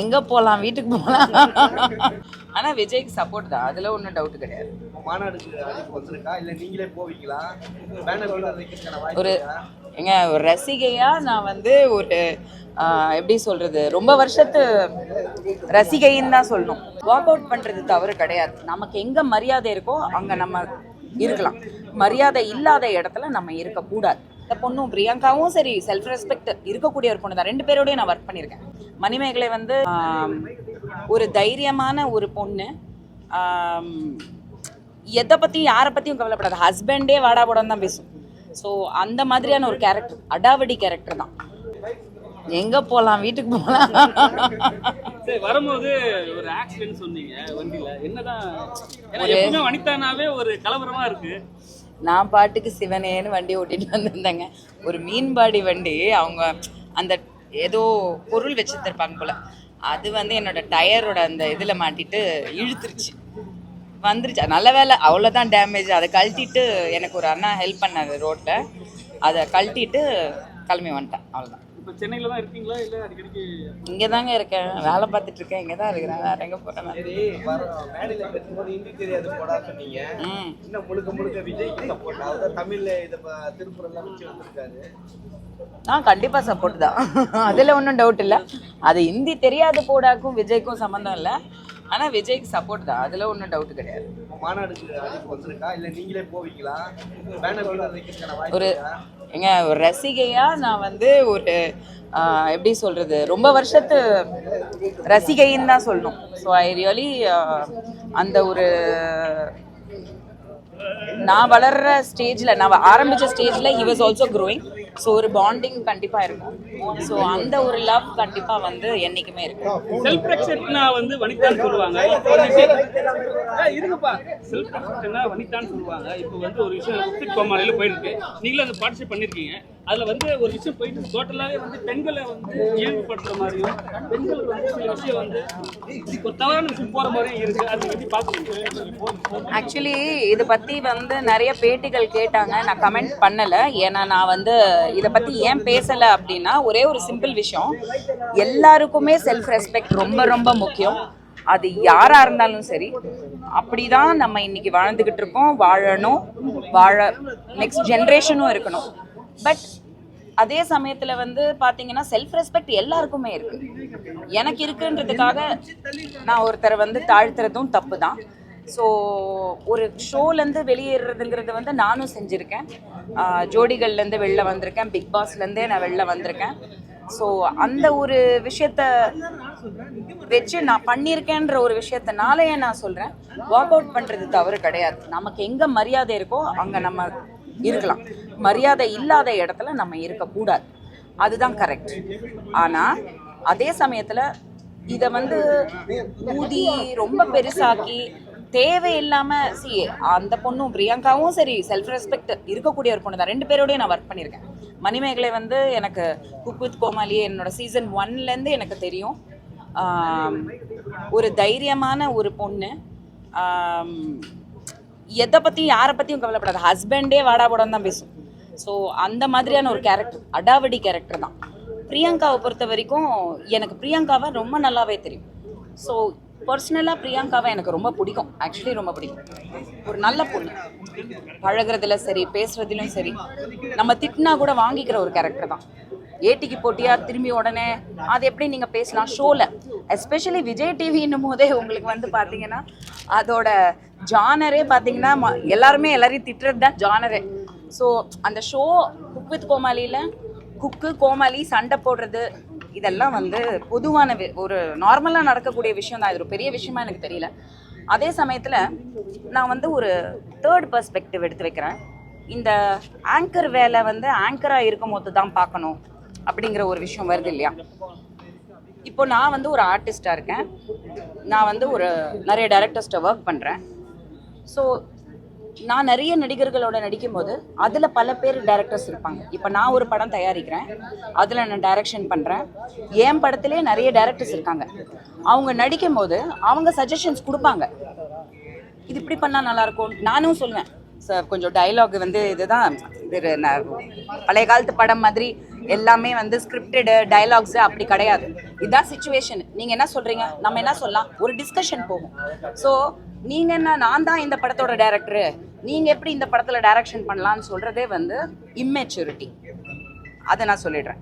எங்க போலாம்? வீட்டுக்கு போலாம். ஆனா விஜய்க்கு சப்போர்ட் தான். அதுல ஒன்றும் டவுட் கிடையாது. ஒரு? எங்க ஒரு ரசிகையா நான் வந்து ஒரு எப்படி சொல்றது? ரொம்ப வருஷத்து ரசிகைன்னு தான் சொல்லணும். வாக் அவுட் பண்றது தவறு கிடையாது. நமக்கு எங்க மரியாதை இருக்கோ அங்க நம்ம இருக்கலாம். மரியாதை இல்லாத இடத்துல நம்ம இருக்கக்கூடாது. இந்த பொண்ணும் பிரியங்காவும் சரி செல்ஃப் ரெஸ்பெக்ட் இருக்கக்கூடிய ஒரு பொண்ணு தான். ரெண்டு பேரோடய நான் ஒர்க் பண்ணியிருக்கேன். மணிமேகலை வந்து ஒரு தைரியமான ஒரு பொண்ணு. எதை பற்றியும் யாரை பற்றியும் கவலைப்படாது. ஹஸ்பண்டே வாடா போடான்னு தான் பேசும். ஸோ அந்த மாதிரியான ஒரு கேரக்டர் அடாவடி கேரக்டர் தான். எங்கே போகலாம் வீட்டுக்கு போகலாம் சரி வரும்போது ஒரு ஆக்சிடென்ட் சொன்னீங்க வண்டியில. என்னதான்? வனிதானாவே ஒரு கலவரமா இருக்கு. நான் பாட்டுக்கு சிவனேன்னு வண்டி ஓட்டிட்டு வந்திருந்தேங்க. ஒரு மீன்பாடி வண்டி அவங்க அந்த ஏதோ பொருள் வச்சுருந்துருப்பாங்க போல. அது வந்து என்னோடய டயரோட அந்த இதில் மாட்டிட்டு இழுத்துருச்சு. வந்துருச்சு. நல்ல வேலை. அவ்வளோதான் டேமேஜ் அதை கழட்டிட்டு எனக்கு ஒரு அண்ணா ஹெல்ப் பண்ணாரு ரோட்டில் அதை கழட்டிட்டு கிளம்பி வந்துட்டேன். அவ்வளோதான் இப்போ சென்னையில தான் இருக்கீங்களா? இல்ல அடிக்கடிக்கு இங்கே தாங்க இருக்கேன். வேலை பார்த்துட்டு இருக்கேன். இங்கே தான் இருக்கிறேன். வேற எங்கே போகிறேன் சரி மேடையில பேசும்போது ஹிந்தி தெரியாது போடா சொன்னீங்க. இன்னும் முழுக்க முழுக்க விஜய்க்கு சப்போர்ட் அவர் தான் தமிழ்ல இதை திருக்குறள்லாம் வச்சு வந்திருக்காரு. ஆ கண்டிப்பாக சப்போர்ட் தான். அதில் ஒன்றும் டவுட் இல்லை. அது ஹிந்தி தெரியாத போடாக்கும் விஜய்க்கும் சம்மந்தம் இல்லை. ஆனால் விஜய்க்கு சப்போர்ட் தான். அதில் ஒன்றும் டவுட் கிடையாது. மாநாடுக்கு அழைப்பு வந்திருக்கா? இல்ல நீங்களே போவீங்களா? ஒரு ஏங்க ஒரு ரசிகையாக நான் வந்து ஒரு எப்படி சொல்கிறது ரொம்ப வருஷத்து ரசிகைன்னு தான் சொல்லணும். ஸோ ஐ ரியலி அந்த ஒரு நான் வளர்கிற ஸ்டேஜில் நான் ஆரம்பித்த ஸ்டேஜில் he was also growing so ஒரு பாண்டிங் கண்டிப்பாக இருக்கும். ஸோ அந்த ஒரு லவ் கண்டிப்பாக வந்து என்றைக்குமே இருக்கும். செல்ஃப் ரெஸ்பெக்ட்னா வந்து வனிதான் சொல்லுவாங்க. இருங்கப்பா. செல்ஃப் ரெஸ்பெக்ட்னா வனிதான் சொல்லுவாங்க. இப்போ வந்து ஒரு விஷயம் உத்திட் கோமாளியில் போயிருக்கு நீங்களும் அதை பார்ட்டிசிபேட் பண்ணிருக்கீங்க. அதில் வந்து ஒரு விஷயம் போயிட்டு டோட்டலாகவே வந்து பெண்களை வந்து இயல்புப்படுத்துற மாதிரியும் பெண்களுக்கு வந்து சில விஷயம் வந்து ஒரு தவறான விஷயம் போகிற மாதிரியும் இருக்குது அதை பற்றி பாக்குறீங்க ஆக்சுவலி இதை பற்றி வந்து நிறைய பேட்டிகள் கேட்டாங்க. நான் கமெண்ட் பண்ணலை. ஏன்னா நான் வந்து இதை பற்றி ஏன் பேசலை அப்படின்னா ஒரே ஒரு சிம்பிள் விஷயம். எல்லாருக்குமே செல்ஃப் ரெஸ்பெக்ட் ரொம்ப ரொம்ப முக்கியம். அது யாராக இருந்தாலும் சரி அப்படிதான் நம்ம இன்னைக்கு வாழ்ந்துக்கிட்டு இருக்கோம் வாழணும் வாழ நெக்ஸ்ட் ஜென்ரேஷனும் இருக்கணும். பட் அதே சமயத்துல வந்து பாத்தீங்கன்னா செல்ஃப் ரெஸ்பெக்ட் எல்லாருக்குமே இருக்கு. எனக்கு இருக்குன்றதுக்காக நான் ஒருத்தரை வந்து தாழ்த்துறதும் தப்பு தான் ஸோ ஒரு ஷோலேருந்து வெளியேறதுங்கிறது வந்து நானும் செஞ்சுருக்கேன். ஜோடிகள்லேருந்து வெளில வந்திருக்கேன். பிக் பாஸ்லேருந்தே நான் வெளில வந்திருக்கேன். ஸோ அந்த ஒரு விஷயத்த வச்சு நான் பண்ணியிருக்கேன்ற ஒரு விஷயத்தினாலேயே நான் சொல்கிறேன் வாக் அவுட் பண்ணுறது தவறு கிடையாது. நமக்கு எங்கே மரியாதை இருக்கோ அங்கே நம்ம இருக்கலாம். மரியாதை இல்லாத இடத்துல நம்ம இருக்கக்கூடாது. அதுதான் கரெக்ட் ஆனால் அதே சமயத்தில் இதை வந்து ஊதி ரொம்ப பெருசாக்கி தேவையில்லாமல் சி அந்த பொண்ணும் பிரியங்காவும் சரி செல்ஃப் ரெஸ்பெக்ட் இருக்கக்கூடிய ஒரு பொண்ணு தான் ரெண்டு பேரோடய நான் ஒர்க் பண்ணியிருக்கேன். மணிமேகலை வந்து எனக்கு குக் வித் கோமாளி என்னோட சீசன் ஒன்லேருந்து எனக்கு தெரியும். ஒரு தைரியமான ஒரு பொண்ணு. எதை பற்றியும் யாரை பற்றியும் கவலைப்படாது. ஹஸ்பண்டே வாடா போடான்னு தான் பேசும். ஸோ அந்த மாதிரியான ஒரு கேரக்டர் அடாவடி கேரக்டர் தான். பிரியங்காவை பொறுத்த வரைக்கும் எனக்கு பிரியங்காவை ரொம்ப நல்லாவே தெரியும். ஸோ பர்சனலாக பிரியங்காவை எனக்கு ரொம்ப பிடிக்கும். ஆக்சுவலி ரொம்ப பிடிக்கும். ஒரு நல்ல பொண்ணு. பழகுறதுல சரி பேசுறதுலையும் சரி நம்ம திட்டினா கூட வாங்கிக்கிற ஒரு கேரக்டர் தான். ஏட்டிக்கு போட்டியா திரும்பி உடனே அது எப்படி நீங்கள் பேசலாம் ஷோவில் எஸ்பெஷலி விஜய் டிவின்னும் போதே உங்களுக்கு வந்து பார்த்தீங்கன்னா அதோட ஜானரே பார்த்தீங்கன்னா ம- எல்லாருமே எல்லாரையும் திட்டுறது தான் ஜானரே. ஸோ அந்த ஷோ குக் வித் கோமாளியில் குக்கு கோமாளி சண்டை போடுறது இதெல்லாம் வந்து பொதுவான ஒரு நார்மலாக நடக்கக்கூடிய விஷயம் தான் இது ஒரு பெரிய விஷயமா எனக்கு தெரியல. அதே சமயத்தில் நான் வந்து ஒரு தேர்ட் பர்ஸ்பெக்டிவ் எடுத்து வைக்கிறேன். இந்த ஆங்கர் வேலை வந்து ஆங்கராக இருக்கும் போது தான் பார்க்கணும் அப்படிங்கிற ஒரு விஷயம் வருது இல்லையா? இப்போ நான் வந்து ஒரு ஆர்டிஸ்டாக இருக்கேன். நான் வந்து ஒரு நிறைய டேரக்டர்ஸ்ட்டை ஒர்க் பண்ணுறேன் ஸோ நான் நிறைய நடிகர்களோட நடிக்கும்போது அதில் பல பேர் டேரக்டர்ஸ் இருப்பாங்க. இப்போ நான் ஒரு படம் தயாரிக்கிறேன். அதில் நான் டைரக்ஷன் பண்ணுறேன் என் படத்திலே நிறைய டேரக்டர்ஸ் இருக்காங்க. அவங்க நடிக்கும்போது அவங்க சஜஷன்ஸ் கொடுப்பாங்க. இது இப்படி பண்ணால் நல்லாயிருக்கும். நானும் சொல்லுவேன். சார் கொஞ்சம் டைலாக் வந்து இதுதான். இது பழைய காலத்து படம் மாதிரி எல்லாமே வந்து ஸ்கிரிப்டடு டைலாக்ஸு அப்படி கிடையாது. இதுதான் சுச்சுவேஷன் நீங்கள் என்ன சொல்கிறீங்க நம்ம என்ன சொல்லலாம்? ஒரு டிஸ்கஷன் போகும். ஸோ நீங்க என்ன நான் தான் இந்த படத்தோட டேரக்டரு நீங்க எப்படி இந்த படத்துல டைரக்ஷன் பண்ணலாம்னு சொல்றதே வந்து இம்மெச்சூரிட்டி அதை நான் சொல்லிடுறேன்.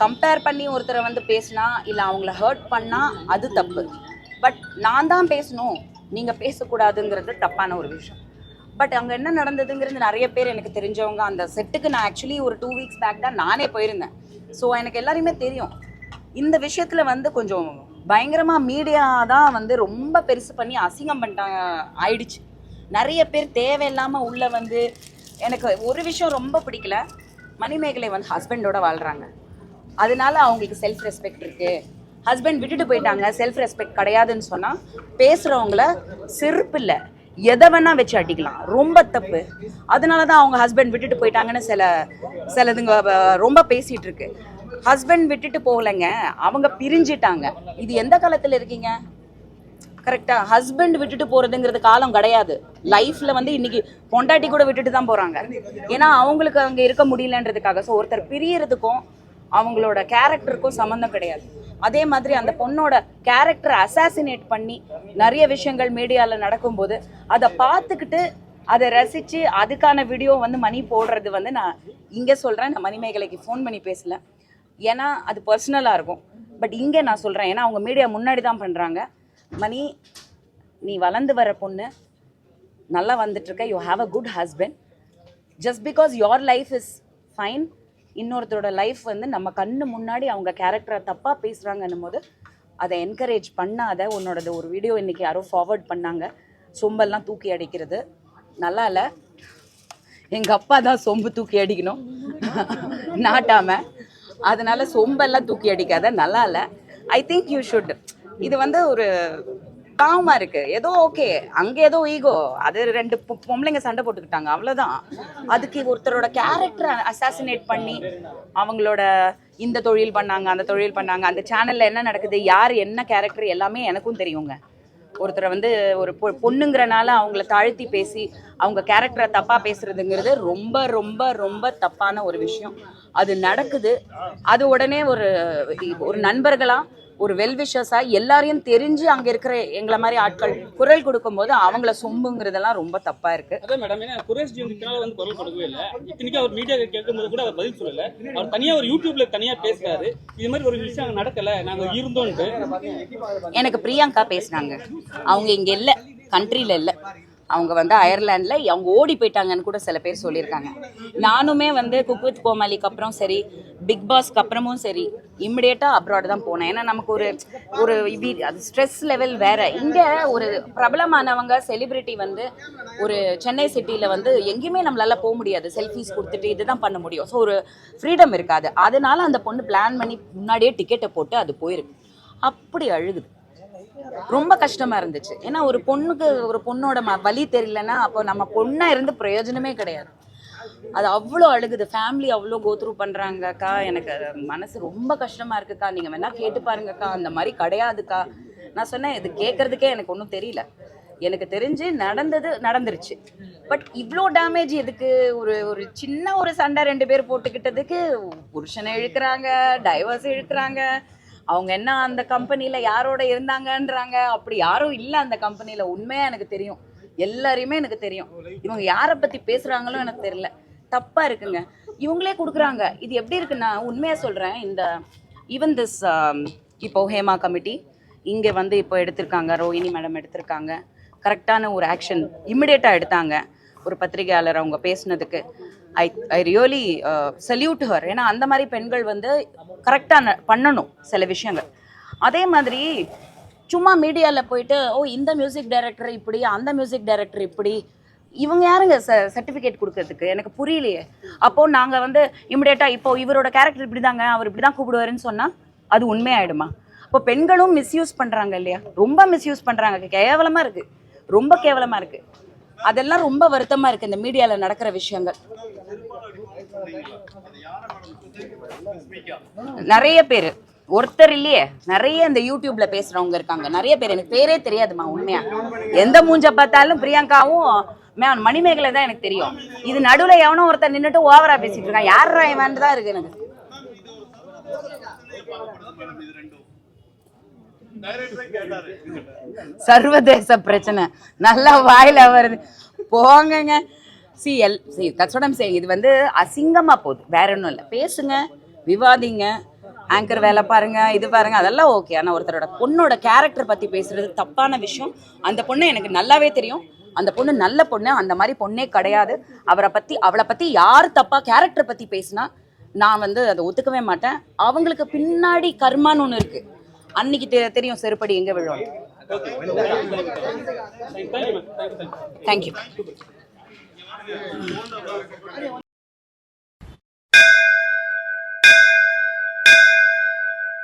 கம்பேர் பண்ணி ஒருத்தரை வந்து பேசினா இல்லை அவங்கள ஹர்ட் பண்ணா அது தப்பு. பட் நான் தான் பேசணும். நீங்கள் பேசக்கூடாதுங்கிறது தப்பான ஒரு விஷயம். பட் அங்கே என்ன நடந்ததுங்கிறது நிறைய பேர் எனக்கு தெரிஞ்சவங்க அந்த செட்டுக்கு நான் ஆக்சுவலி ஒரு டூ வீக்ஸ் பேக் தான் நானே போயிருந்தேன். ஸோ எனக்கு எல்லாரையுமே தெரியும். இந்த விஷயத்தில் வந்து கொஞ்சம் பயங்கரமாக மீடியா தான் வந்து ரொம்ப பெருசு பண்ணி அசிங்கம் பண்ணிட்டாங்க ஆயிடுச்சு. நிறைய பேர் தேவையில்லாமல் உள்ள வந்து எனக்கு ஒரு விஷயம் ரொம்ப பிடிக்கல. மணிமேகலை வந்து ஹஸ்பண்டோட வாழ்கிறாங்க அதனால அவங்களுக்கு செல்ஃப் ரெஸ்பெக்ட் இருக்குது ஹஸ்பண்ட் விட்டுட்டு போயிட்டாங்க. செல்ஃப் ரெஸ்பெக்ட் கிடையாதுன்னு சொன்னால் பேசுகிறவங்கள செருப்பு இல்லை. எதை வேணால் வச்சு அடிக்கலாம். ரொம்ப தப்பு. அதனால தான் அவங்க ஹஸ்பண்ட் விட்டுட்டு போயிட்டாங்கன்னு சில சிலதுங்க ரொம்ப பேசிகிட்டு இருக்கு. ஹஸ்பண்ட் விட்டுட்டு போகலைங்க. அவங்க பிரிஞ்சிட்டாங்க. இது எந்த காலத்தில் இருக்கீங்க? கரெக்டா ஹஸ்பண்ட் விட்டுட்டு போறதுங்கிறது காலம் கிடையாது. லைஃப்ல வந்து இன்னைக்கு பொண்டாட்டி கூட விட்டுட்டு தான் போறாங்க. ஏன்னா அவங்களுக்கு அங்க இருக்க முடியலன்றதுக்காக. ஸோ ஒருத்தர் பிரியறதுக்கும் அவங்களோட கேரக்டருக்கும் சம்மந்தம் கிடையாது. அதே மாதிரி அந்த பொண்ணோட கேரக்டரை அசாசினேட் பண்ணி நிறைய விஷயங்கள் மீடியாவில் நடக்கும்போது அதை பார்த்துக்கிட்டு அதை ரசித்து அதுக்கான வீடியோ வந்து மணி போடுறது வந்து நான் இங்கே சொல்கிறேன் நான் மணிமேகலைக்கு ஃபோன் பண்ணி பேசல. ஏன்னா அது பர்சனலாக இருக்கும். பட் இங்கே நான் சொல்கிறேன் ஏன்னா அவங்க மீடியா முன்னாடி தான் பண்ணுறாங்க மணி நீ வளர்ந்து வர பொண்ணு நல்லா வந்துட்டுருக்க you have a good husband just because your life is fine இன்னொருத்தரோட லைஃப் வந்து நம்ம கண்ணு முன்னாடி அவங்க கேரக்டரை தப்பாக பேசுகிறாங்கன்னும் போது அதை என்கரேஜ் பண்ணாத உன்னோடது ஒரு வீடியோ இன்றைக்கி யாரோ ஃபார்வர்ட் பண்ணாங்க. சொம்பெல்லாம் தூக்கி அடிக்கிறது. நல்லா இல்லை. எங்கள் அப்பா தான் சொம்பு தூக்கி அடிக்கணும். நாட்டாமல் அதனால சொம்பெல்லாம் தூக்கி அடிக்காத நல்லா இல்லை. ஐ திங்க் யூ ஷுட் இது வந்து ஒரு காமா இருக்கு. ஏதோ ஓகே அங்க ஏதோ ஈகோ அது ரெண்டு பொம்பளைங்க சண்டை போட்டுக்கிட்டாங்க. அவ்வளவுதான். அதுக்கு ஒருத்தரோட கேரக்டரை அசாசினேட் பண்ணி அவங்களோட இந்த தொழில் பண்ணாங்க அந்த தொழில் பண்ணாங்க அந்த சேனல்ல என்ன நடக்குது யார் என்ன கேரக்டர் எல்லாமே எனக்கும் தெரியுங்க. ஒருத்தரை வந்து ஒரு பொ- பொண்ணுங்கிறனால அவங்கள தாழ்த்தி பேசி அவங்க கேரக்டரை தப்பா பேசுறதுங்கிறது ரொம்ப ரொம்ப ரொம்ப தப்பான ஒரு விஷயம். அது நடக்குது. அது உடனே ஒரு ஒரு நண்பர்களா ஒரு வெல்விஷஸா எல்லாரையும் தெரிஞ்சு அங்க இருக்கிற எங்களை மாதிரி ஆட்கள் குரல் கொடுக்கும்போது அவங்கள சொம்புங்கிறதெல்லாம் ரொம்ப தப்பா இருக்கு. அதான் மேடம் ஏன்னா குரேஷ் ஜி வந்து குரல் கொடுக்கவே இல்லை. இத்தனைக்கும் அவர் மீடியா கேட்கும்போது கூட அவர் பதில் சொல்லல. அவர் தனியா ஒரு யூடியூப்ல தனியா பேசுறாரு. இது மாதிரி ஒரு விஷயம் நடக்கல. நாங்க இருந்தோன்ட்டு. எனக்கு பிரியங்கா பேசுனாங்க. அவங்க இங்க இல்ல கண்ட்ரில இல்ல. அவங்க வந்து அயர்லாண்டில் அவங்க ஓடி போயிட்டாங்கன்னு கூட சில பேர் சொல்லியிருக்காங்க. நானுமே வந்து குக் வித் கோமாளிக்கு அப்புறம் சரி பிக் பாஸ்க்கு அப்புறமும் சரி இமிடியேட்டா அப்ராட் தான் போனேன். ஏன்னா நமக்கு ஒரு ஒரு அது ஸ்ட்ரெஸ் லெவல் வேற. இங்கே ஒரு பிரபலமானவங்க செலிபிரிட்டி வந்து ஒரு சென்னை சிட்டியில் வந்து எங்கேயுமே நம்மளால போக முடியாது. செல்ஃபிஸ் கொடுத்துட்டு இதுதான் பண்ண முடியும். ஸோ ஒரு ஃப்ரீடம் இருக்காது. அதனால அந்த பொண்ணு பிளான் பண்ணி முன்னாடியே டிக்கெட்டை போட்டு அது போயிருக்கு. அப்படி அழுகுது. ரொம்ப கஷ்டமா இருந்துச்சு. ஏன்னா ஒரு பொண்ணுக்கு ஒரு பொண்ணோட ம- வலி தெரியலன்னா அப்போ நம்ம பொண்ணா இருந்து பிரயோஜனமே கிடையாது. அது அவ்வளோ அழுகுது. ஃபேமிலி அவ்வளோ கோத்ரூ பண்றாங்கக்கா எனக்கு மனசு ரொம்ப கஷ்டமா இருக்குக்கா. நீங்க வேணா கேட்டு பாருங்கக்கா. அந்த மாதிரி கிடையாதுக்கா. நான் சொன்னேன் இது கேட்கறதுக்கே எனக்கு ஒன்றும் தெரியல. எனக்கு தெரிஞ்சு நடந்தது நடந்துருச்சு. பட் இவ்வளோ டேமேஜ் எதுக்கு? ஒரு ஒரு சின்ன ஒரு சண்டை ரெண்டு பேர் போட்டுக்கிட்டதுக்கு புருஷனை இழுக்கிறாங்க டைவர்ஸ் இழுக்கிறாங்க. அவங்க என்ன அந்த கம்பெனியில் யாரோட இருந்தாங்கன்றாங்க? அப்படி யாரும் இல்லை அந்த கம்பெனியில் உண்மையாக எனக்கு தெரியும். எல்லாரையுமே எனக்கு தெரியும். இவங்க யாரை பற்றி பேசுகிறாங்களோ எனக்கு தெரியல. தப்பாக இருக்குங்க. இவங்களே கொடுக்குறாங்க. இது எப்படி இருக்குன்னா உண்மையாக சொல்கிறேன் இந்த ஈவன் திஸ் um, இப்போ ஹேமா கமிட்டி இங்கே வந்து இப்போ எடுத்திருக்காங்க. ரோஹிணி மேடம் எடுத்திருக்காங்க. கரெக்டான ஒரு ஆக்ஷன் இம்மிடியேட்டாக எடுத்தாங்க. ஒரு பத்திரிகையாளர் அவங்க பேசுனதுக்கு. I I really salute her ஏன்னா அந்த மாதிரி பெண்கள் வந்து கரெக்டாக பண்ணணும் சில விஷயங்கள். அதே மாதிரி சும்மா மீடியாவில் போயிட்டு ஓ இந்த மியூசிக் டைரக்டர் இப்படி அந்த மியூசிக் டைரக்டர் இப்படி. இவங்க யாருங்க ச சர்டிஃபிகேட் கொடுக்கறதுக்கு? எனக்கு புரியலையே. அப்போது நாங்கள் வந்து இமிடியேட்டாக இப்போ இவரோட கேரக்டர் இப்படி தாங்க அவர் இப்படி தான் கூப்பிடுவாருன்னு சொன்னால் அது உண்மையாயிடுமா? இப்போ பெண்களும் மிஸ்யூஸ் பண்ணுறாங்க இல்லையா? ரொம்ப மிஸ்யூஸ் பண்ணுறாங்க கேவலமாக இருக்குது ரொம்ப கேவலமாக இருக்குது அதெல்லாம் ரொம்ப வருத்தமாக இருக்குது இந்த மீடியாவில் நடக்கிற விஷயங்கள். நிறைய பேர். ஒருத்தர் இல்லையே. நிறைய இந்த யூடியூப்ல பேசுறவங்க இருக்காங்க. நிறைய பேர். எனக்கு பேரே தெரியாதுமா உண்மையா. எந்த மூஞ்ச பார்த்தாலும் பிரியங்காவும் மே- மணிமேகலை தான் எனக்கு தெரியும். இது நடுவுல எவனோ ஒருத்தர் நின்னுட்டு ஓவரா பேசிட்டு இருக்கான். யாரா இவன் தான் இருக்கு எனக்கு. சர்வதேச பிரச்சனை. நல்லா வாயில வருது. போங்கங்க. சி எல் சி தட்ஸ் சேயிங் இது வந்து அசிங்கமா போகுது. வேற ஒன்றும் இல்லை. பேசுங்க விவாதிங்க ஆங்கர் வேலை பாருங்க இது பாருங்க அதெல்லாம் ஓகே ஆனால் ஒருத்தரோட பொண்ணோட கேரக்டர் பத்தி பேசுறது தப்பான விஷயம். அந்த பொண்ணு எனக்கு நல்லாவே தெரியும். அந்த பொண்ணு நல்ல பொண்ணு. அந்த மாதிரி பொண்ணே கிடையாது. அவரை பத்தி அவளை பத்தி யார் தப்பா கேரக்டர் பத்தி பேசினா நான் வந்து அதை ஒத்துக்கவே மாட்டேன். அவங்களுக்கு பின்னாடி கர்மான்னு ஒன்று இருக்கு. அன்னைக்கு தெ- தெரியும் செருப்படி எங்க விழும் தேங்க்யூ 네. 아니